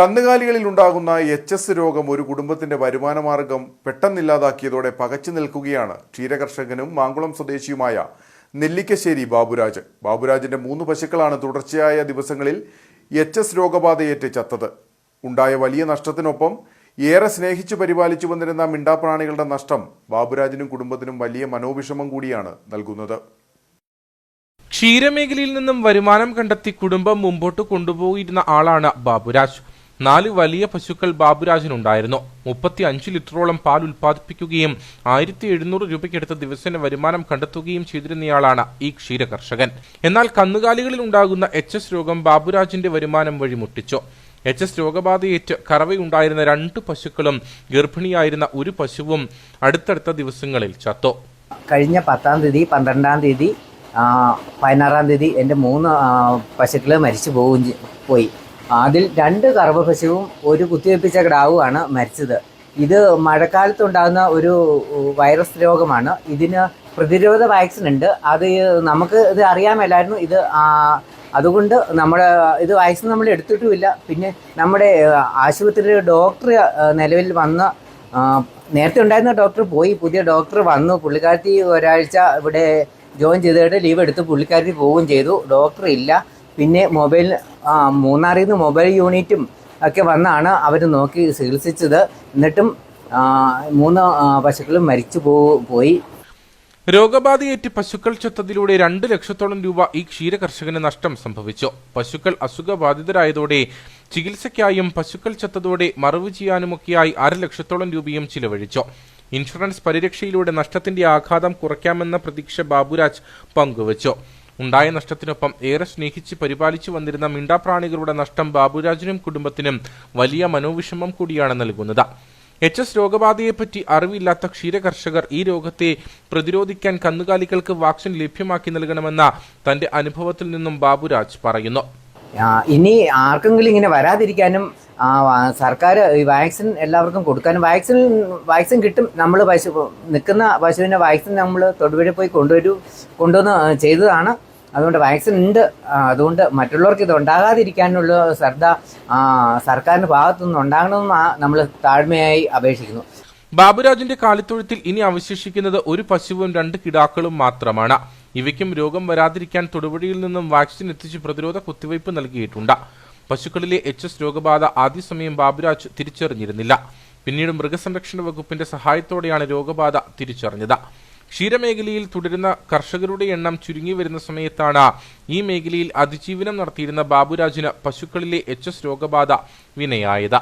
കന്നുകാലികളിൽ ഉണ്ടാകുന്ന H S രോഗം ഒരു കുടുംബത്തിന്റെ വരുമാനമാർഗം പെട്ടെന്നില്ലാതാക്കിയതോടെ പകച്ചു നിൽക്കുകയാണ്. ക്ഷീരകർഷകനും മാങ്കുളം സ്വദേശിയുമായ നെല്ലിക്കശ്ശേരി ബാബുരാജ് ബാബുരാജിന്റെ മൂന്ന് പശുക്കളാണ് തുടർച്ചയായ ദിവസങ്ങളിൽ എച്ച് എസ് രോഗബാധയേറ്റ് ചത്തത്. ഉണ്ടായ വലിയ നഷ്ടത്തിനൊപ്പം ഏറെ സ്നേഹിച്ചു പരിപാലിച്ചു വന്നിരുന്ന മിണ്ടാപ്രാണികളുടെ നഷ്ടം ബാബുരാജിനും കുടുംബത്തിനും വലിയ മനോവിഷമം കൂടിയാണ് നൽകുന്നത്. ക്ഷീരമേഖലയിൽ നിന്നും വരുമാനം കണ്ടെത്തി കുടുംബം മുമ്പോട്ട് കൊണ്ടുപോയിരുന്ന ആളാണ് ബാബുരാജ്. നാല് വലിയ പശുക്കൾ ബാബുരാജിനുണ്ടായിരുന്നു. മുപ്പത്തി അഞ്ച് ലിറ്ററോളം പാൽ ഉൽപ്പാദിപ്പിക്കുകയും ആയിരത്തി എഴുന്നൂറ് രൂപയ്ക്കടുത്ത ദിവസേന വരുമാനം കണ്ടെത്തുകയും ചെയ്തിരുന്നയാളാണ് ഈ ക്ഷീര കർഷകൻ എന്നാൽ കന്നുകാലികളിൽ ഉണ്ടാകുന്ന എച്ച് എസ് രോഗം ബാബുരാജിന്റെ വരുമാനം വഴിമുട്ടിച്ചു എച്ച് എസ് രോഗബാധയേറ്റ് കറവയുണ്ടായിരുന്ന രണ്ട് പശുക്കളും ഗർഭിണിയായിരുന്ന ഒരു പശുവും അടുത്തടുത്ത ദിവസങ്ങളിൽ ചത്തു. കഴിഞ്ഞ പത്താം തീയതി പന്ത്രണ്ടാം തീയതി പതിനാറാം തീയതി എന്റെ മൂന്ന് പശുക്കൾ മരിച്ചു പോവുകയും പോയി. അതിൽ രണ്ട് കറവപശുവും ഒരു കുത്തിവെപ്പിച്ച കിടാവുമാണ് മരിച്ചത്. ഇത് മഴക്കാലത്തുണ്ടാകുന്ന ഒരു വൈറസ് രോഗമാണ്. ഇതിന് പ്രതിരോധ വാക്സിൻ ഉണ്ട്. അത് നമുക്ക് ഇത് അറിയാമല്ലായിരുന്നു. ഇത് അതുകൊണ്ട് നമ്മുടെ ഇത് വാക്സിൻ നമ്മൾ എടുത്തിട്ടുമില്ല. പിന്നെ നമ്മുടെ ആശുപത്രിയിലെ ഡോക്ടർ നിലവിൽ വന്ന് നേരത്തെ ഉണ്ടായിരുന്ന ഡോക്ടർ പോയി. പുതിയ ഡോക്ടർ വന്നു. പുള്ളിക്കാരത്തി ഒരാഴ്ച ഇവിടെ ജോയിൻ ചെയ്തിട്ട് ലീവ് എടുത്ത് പുള്ളിക്കാരത്തി പോവുകയും ചെയ്തു. ഡോക്ടർ ഇല്ല. പിന്നെ മൊബൈൽ മൂന്നാറിൽ നിന്ന് മൊബൈൽ യൂണിറ്റും ഒക്കെ വന്നാണ് അവർ നോക്കി ചികിത്സിച്ചത്. എന്നിട്ടും മൂന്ന് പശുക്കളും മരിച്ചു പോയി. രോഗബാധയേറ്റ് പശുക്കൾ ചത്തതിലൂടെ രണ്ട് ലക്ഷത്തോളം രൂപ ഈ ക്ഷീരകർഷകന് നഷ്ടം സംഭവിച്ചു. പശുക്കൾ അസുഖബാധിതരായതോടെ ചികിത്സയ്ക്കായും പശുക്കൾ ചത്തതോടെ മറവ് ചെയ്യാനുമൊക്കെയായി അര ലക്ഷത്തോളം രൂപയും ചിലവഴിച്ചു. ഇൻഷുറൻസ് പരിരക്ഷയിലൂടെ നഷ്ടത്തിന്റെ ആഘാതം കുറയ്ക്കാമെന്ന പ്രതീക്ഷ ബാബുരാജ് പങ്കുവച്ചു. ഉണ്ടായ നഷ്ടത്തിനൊപ്പം ഏറെ സ്നേഹിച്ച് പരിപാലിച്ചു വന്നിരുന്ന മിണ്ടാപ്രാണികളുടെ നഷ്ടം ബാബുരാജിനും കുടുംബത്തിനും വലിയ മനോവിഷമം കൂടിയാണ് നൽകുന്നത്. എച്ച് എസ് രോഗബാധയെപ്പറ്റി അറിവില്ലാത്ത ക്ഷീരകർഷകർ ഈ രോഗത്തെ പ്രതിരോധിക്കാൻ കന്നുകാലികൾക്ക് വാക്സിൻ ലഭ്യമാക്കി നൽകണമെന്ന തന്റെ അനുഭവത്തിൽ നിന്നും ബാബുരാജ് പറയുന്നു. ഇനി ആർക്കെങ്കിലും ഇങ്ങനെ വരാതിരിക്കാനും സർക്കാർ ഈ വാക്സിൻ എല്ലാവർക്കും കൊടുക്കാനും വാക്സിൻ വാക്സിൻ കിട്ടും നമ്മൾ പശു നിൽക്കുന്ന പശുവിന്റെ വാക്സിൻ നമ്മൾ തൊടുപുഴ പോയി കൊണ്ടുവരൂ കൊണ്ടുവന്ന് ചെയ്തതാണ്. അതുകൊണ്ട് വാക്സിൻ ഉണ്ട്. അതുകൊണ്ട് മറ്റുള്ളവർക്ക് ഇത് ഉണ്ടാകാതിരിക്കാനുള്ള ശ്രദ്ധ സർക്കാരിന്റെ ഭാഗത്തുനിന്ന് ഉണ്ടാകണമെന്ന് നമ്മൾ താഴ്മയായി അപേക്ഷിക്കുന്നു. ബാബുരാജിന്റെ കാലിത്തൊഴുത്തിൽ ഇനി അവശേഷിക്കുന്നത് ഒരു പശുവും രണ്ട് കിടാക്കളും മാത്രമാണ്. ഇവയ്ക്കും രോഗം വരാതിരിക്കാൻ തൊടുപുഴയിൽ നിന്നും വാക്സിൻ എത്തിച്ച് പ്രതിരോധ കുത്തിവയ്പ് നൽകിയിട്ടുണ്ട്. പശുക്കളിലെ എച്ച് എസ് രോഗബാധ ആദ്യസമയം ബാബുരാജ് തിരിച്ചറിഞ്ഞിരുന്നില്ല. പിന്നീട് മൃഗസംരക്ഷണ വകുപ്പിന്റെ സഹായത്തോടെയാണ് രോഗബാധ തിരിച്ചറിഞ്ഞത്. ക്ഷീരമേഖലയിൽ തുടരുന്ന കർഷകരുടെ എണ്ണം ചുരുങ്ങി വരുന്ന സമയത്താണ് ഈ മേഖലയിൽ അതിജീവനം നടത്തിയിരുന്ന ബാബുരാജിന് പശുക്കളിലെ എച്ച് രോഗബാധ വിനയായത്.